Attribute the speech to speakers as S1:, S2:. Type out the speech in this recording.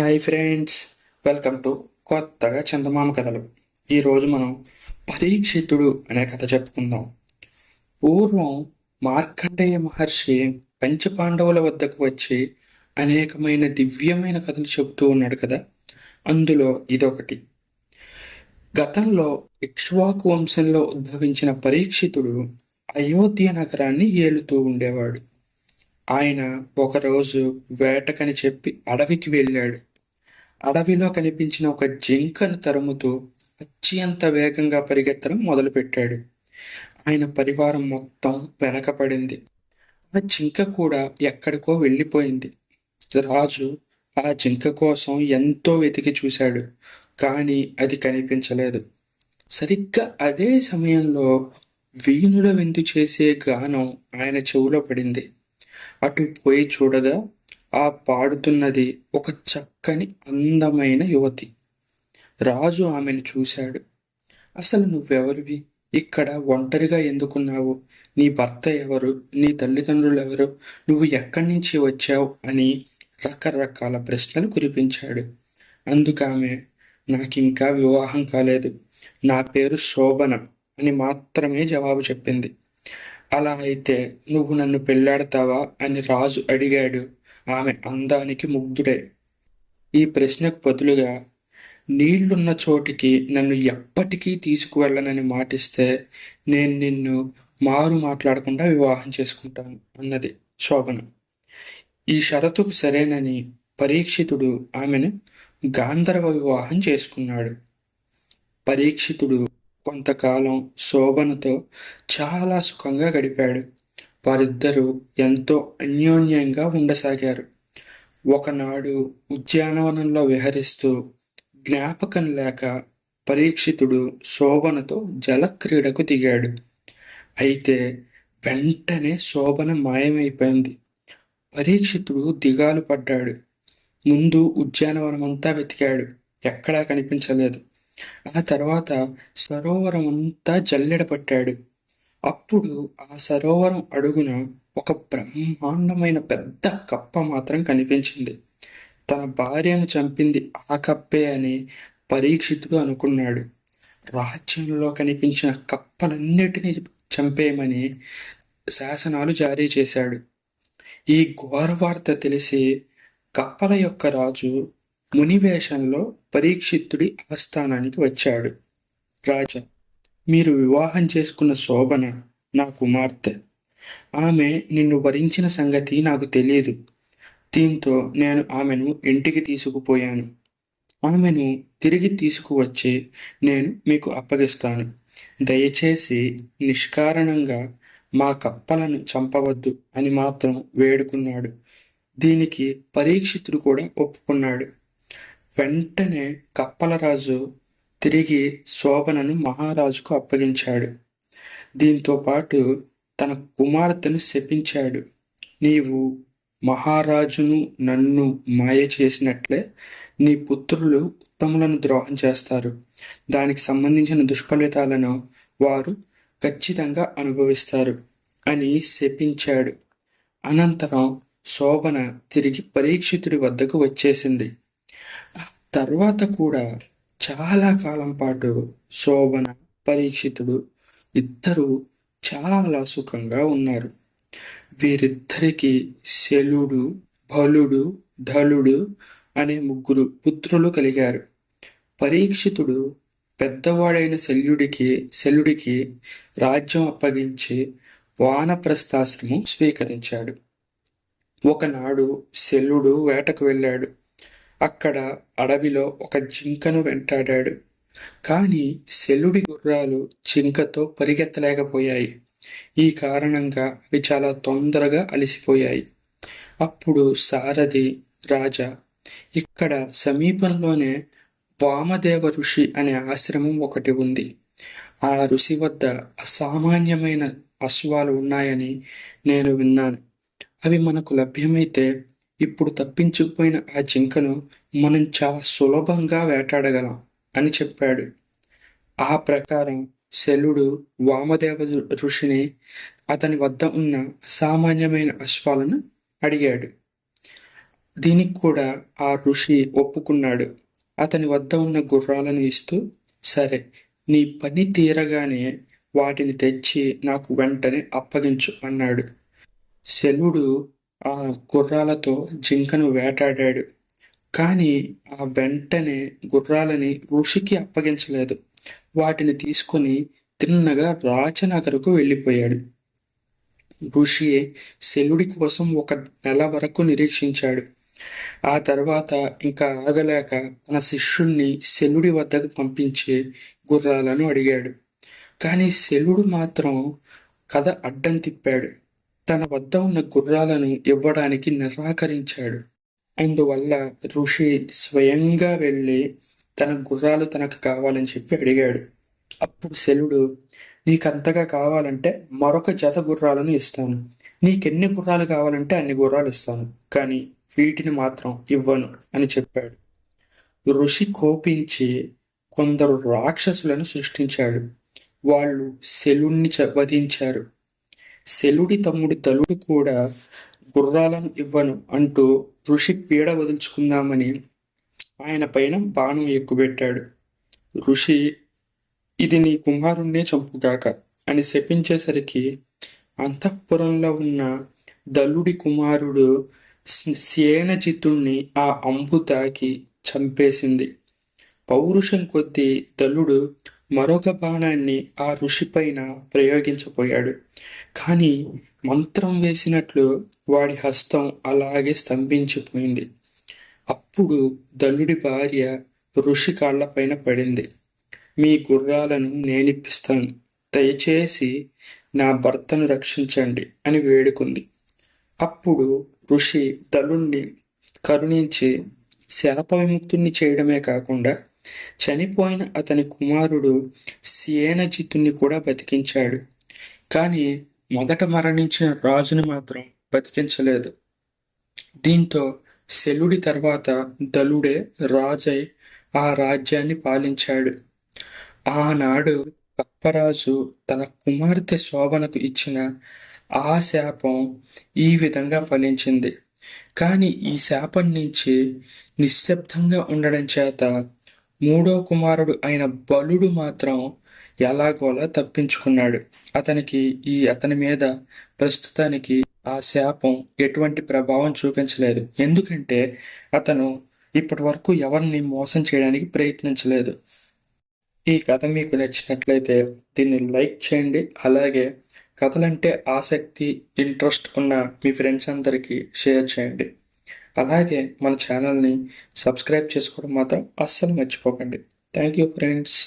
S1: Hi friends welcome to కొత్తగా చందమామ కథలు. ఈరోజు మనం పరీక్షితుడు అనే కథ చెప్పుకుందాం. పూర్వం మార్కండేయ మహర్షి పంచపాండవుల వద్దకు వచ్చి అనేకమైన దివ్యమైన కథలు చెబుతూ ఉన్నాడు కదా? అందులో ఇదొకటి. గతంలో ఇక్ష్వాకు వంశంలో ఉద్భవించిన పరీక్షితుడు అయోధ్య నగరాన్ని ఏలుతూ ఉండేవాడు. ఆయన ఒకరోజు వేటకని చెప్పి అడవికి వెళ్ళాడు. అడవిలో కనిపించిన ఒక జింకను తరుముతూ అత్యంత వేగంగా పరిగెత్తడం మొదలుపెట్టాడు. ఆయన పరివారం మొత్తం వెనకపడింది. ఆ జింక కూడా ఎక్కడికో వెళ్ళిపోయింది. రాజు ఆ జింక కోసం ఎంతో వెతికి చూశాడు కానీ అది కనిపించలేదు. సరిగ్గా అదే సమయంలో వీణుల విందు చేసే గానం ఆయన చెవులో పడింది. అటు పోయి చూడగా ఆ పాడుతున్నది ఒక చక్కని అందమైన యువతి. రాజు ఆమెను చూశాడు. అసలు నువ్వెవరివి? ఇక్కడ ఒంటరిగా ఎందుకున్నావు? నీ భర్త ఎవరు? నీ తల్లిదండ్రులు ఎవరు నువ్వు ఎక్కడి నుంచి వచ్చావు? అని రకరకాల ప్రశ్నలు కురిపించాడు. అందుకామె నాకింకా వివాహం కాలేదు. నా పేరు శోభన అని మాత్రమే జవాబు చెప్పింది. అలా అయితే నువ్వు నన్ను పెళ్ళాడతావా? అని రాజు అడిగాడు. ఆమె అందానికి ముగ్ధుడే. ఈ ప్రశ్నకు బదులుగా నీళ్ళున్న చోటికి నన్ను ఎప్పటికీ తీసుకువెళ్ళనని మాటిస్తే నేను నిన్ను మారు మాట్లాడకుండా వివాహం చేసుకుంటాను అన్నది శోభన. ఈ షరతుకు సరేనని పరీక్షితుడు ఆమెను గాంధర్వ వివాహం చేసుకున్నాడు. పరీక్షితుడు కొంతకాలం శోభనతో చాలా సుఖంగా గడిపాడు. వారిద్దరూ ఎంతో అన్యోన్యంగా ఉండసాగారు. ఒకనాడు ఉద్యానవనంలో విహరిస్తూ జ్ఞాపకం లేక పరీక్షితుడు శోభనతో జలక్రీడకు దిగాడు. అయితే వెంటనే శోభన మాయమైపోయింది. పరీక్షితుడు దిగాలు పడ్డాడు. ముందు ఉద్యానవనమంతా వెతికాడు. ఎక్కడా కనిపించలేదు. ఆ తర్వాత సరోవరం అంతా జల్లెడ పట్టాడు అప్పుడు ఆ సరోవరం అడుగున ఒక బ్రహ్మాండమైన పెద్ద కప్ప మాత్రం కనిపించింది. తన భార్యను చంపింది ఆ కప్పే అని పరీక్షితుడు అనుకున్నాడు. రాజ్యంలో కనిపించిన కప్పలన్నిటినీ చంపేయమని శాసనాలు జారీ చేశాడు. ఈ ఘోర వార్త తెలిసి కప్పల యొక్క రాజు మునివేషంలో పరీక్షిత్తుడి ఆస్థానానికి వచ్చాడు. రాజా మీరు వివాహం చేసుకున్న శోభన నా కుమార్తె. ఆమె నిన్ను వరించిన సంగతి నాకు తెలియదు. దీంతో నేను ఆమెను ఇంటికి తీసుకుపోయాను. ఆమెను తిరిగి తీసుకువచ్చి నేను మీకు అప్పగిస్తాను. దయచేసి నిష్కారణంగా మా కప్పలను చంపవద్దు అని మాత్రం వేడుకున్నాడు. దీనికి పరీక్షితుడు కూడా ఒప్పుకున్నాడు. వెంటనే కప్పలరాజు తిరిగి శోభనను మహారాజుకు అప్పగించాడు. దీంతో పాటు తన కుమార్తెను శపించాడు. నీవు మహారాజును నన్ను మాయ చేసినట్లే నీ పుత్రులు ఉత్తములను ద్రోహం చేస్తారు. దానికి సంబంధించిన దుష్ఫలితాలను వారు ఖచ్చితంగా అనుభవిస్తారు అని శపించాడు. అనంతరం శోభన తిరిగి పరీక్షితుడి వద్దకు వచ్చేసింది. తర్వాత కూడా చాలా కాలం పాటు శోభన పరీక్షితుడు ఇద్దరు చాలా సుఖంగా ఉన్నారు. వీరిద్దరికి శలుడు బలుడు ధలుడు అనే ముగ్గురు పుత్రులు కలిగారు. పరీక్షితుడు పెద్దవాడైన శల్యుడికి శల్యుడికి రాజ్యం అప్పగించి వానప్రస్థాశ్రమం స్వీకరించాడు. ఒకనాడు శల్యుడు వేటకు వెళ్ళాడు. అక్కడ అడవిలో ఒక జింకను వెంటాడాడు. కానీ శల్యుడి గుర్రాలు జింకతో పరిగెత్తలేకపోయాయి. ఈ కారణంగా అవి చాలా తొందరగా అలసిపోయాయి. అప్పుడు సారథి రాజా ఇక్కడ సమీపంలోనే వామదేవ ఋషి అనే ఆశ్రమం ఒకటి ఉంది. ఆ ఋషి వద్ద అసామాన్యమైన అశ్వాలు ఉన్నాయని నేను విన్నాను. అవి మనకు లభ్యమైతే ఇప్పుడు తప్పించుకుపోయిన ఆ జింకను మనం చాలా సులభంగా వేటాడగలం అని చెప్పాడు. ఆ ప్రకారం శలుడు వామదేవ ఋషిని అతని వద్ద ఉన్న అసామాన్యమైన అశ్వాలను అడిగాడు. దీనికి కూడా ఆ ఋషి ఒప్పుకున్నాడు. అతని వద్ద ఉన్న గుర్రాలను ఇస్తూ సరే నీ పని తీరగానే వాటిని తెచ్చి నాకు వెంటనే అప్పగించు అన్నాడు. శలుడు ఆ గుర్రాలతో జింకను వేటాడాడు. కానీ ఆ వెంటనే గుర్రాలని ఋషికి అప్పగించలేదు. వాటిని తీసుకొని తిన్నగా రాచనగరకు వెళ్ళిపోయాడు. ఋషి శల్యుడి కోసం ఒక నెల వరకు నిరీక్షించాడు. ఆ తర్వాత ఇంకా ఆగలేక తన శిష్యుణ్ణి శల్యుడి వద్దకు పంపించి గుర్రాలను అడిగాడు. కానీ శల్యుడు మాత్రం కథ అడ్డం తిప్పాడు. తన వద్ద ఉన్న గుర్రాలను ఇవ్వడానికి నిరాకరించాడు. అందువల్ల ఋషి స్వయంగా వెళ్ళి తన గుర్రాలు తనకు కావాలని చెప్పి అడిగాడు. అప్పుడు శలుడు నీకంతగా కావాలంటే మరొక జత గుర్రాలను ఇస్తాను. నీకెన్ని గుర్రాలు కావాలంటే అన్ని గుర్రాలు ఇస్తాను. కానీ వీటిని మాత్రం ఇవ్వను అని చెప్పాడు. ఋషి కోపించి కొందరు రాక్షసులను సృష్టించాడు. వాళ్ళు శలుణ్ణి చ- వధించారు. శలుడి తమ్ముడు తలుడు కూడా గుర్రాలను ఇవ్వను అంటూ ఋషి పీడ వదులుచుకుందామని ఆయన పైన బాణం ఎక్కుపెట్టాడు. ఋషి ఇది నీ కుమారుణ్ణే చంపుగాక అని శపించేసరికి అంతఃపురంలో ఉన్న దలుడి కుమారుడు సేనజితుణ్ణి ఆ అంబు తాకి చంపేసింది. పౌరుషం కొద్దీ దలుడు మరొక బాణాన్ని ఆ ఋషిపైన ప్రయోగించబోయాడు. కానీ మంత్రం వేసినట్లు వాడి హస్తం అలాగే స్తంభించిపోయింది. అప్పుడు దలుడి భార్య ఋషి కాళ్ళపైన పడింది. మీ గుర్రాలను నేనిప్పిస్తాను. దయచేసి నా భర్తను రక్షించండి అని వేడుకుంది. అప్పుడు ఋషి దలుణ్ణి కరుణించి శాప విముక్తుణ్ణి చేయడమే కాకుండా చనిపోయిన అతని కుమారుడు సియేనజితుని కూడా బతికించాడు. కానీ మొదట మరణించిన రాజుని మాత్రం బతికించలేదు. దీంతో శలుడి తర్వాత దలుడే రాజై ఆ రాజ్యాన్ని పాలించాడు. ఆనాడు కప్పరాజు తన కుమార్తె శోభనకు ఇచ్చిన ఆ శాపం ఈ విధంగా ఫలించింది. కానీ ఈ శాపం నుంచి నిశ్శబ్దంగా ఉండడం చేత మూడో కుమారుడు అయిన బలుడు మాత్రం ఎలాగోలా తప్పించుకున్నాడు. అతనికి ఈ అతని మీద ప్రస్తుతానికి ఆ శాపం ఎటువంటి ప్రభావం చూపించలేదు. ఎందుకంటే అతను ఇప్పటి వరకు ఎవరిని మోసం చేయడానికి ప్రయత్నించలేదు. ఈ కథ మీకు నచ్చినట్లయితే దీన్ని లైక్ చేయండి. అలాగే కథలంటే ఆసక్తి ఇంట్రెస్ట్ ఉన్న మీ ఫ్రెండ్స్ అందరికీ షేర్ చేయండి. అలాగే మన ఛానల్ని సబ్స్క్రైబ్ చేసుకోవడం మాత్రం అస్సలు మర్చిపోకండి. Thank you friends.